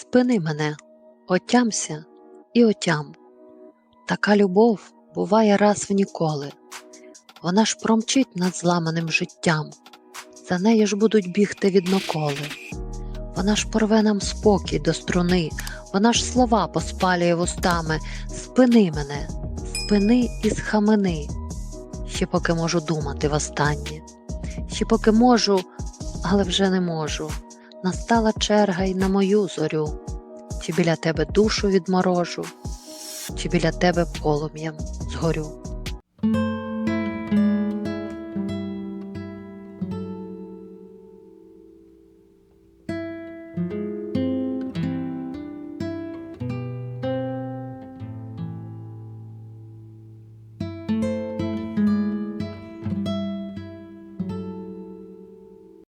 спини мене, отямся і отям. Така любов буває раз в ніколи. Вона ж промчить над зламаним життям, за нею ж будуть бігти відноколи. Вона ж порве нам спокій до струни, вона ж слова поспалює вустами. Спини мене, спини і схамени, ще поки можу думати востаннє, ще поки можу, але вже не можу настала черга й на мою зорю, чи біля тебе душу відморожу, чи біля тебе полум'ям згорю.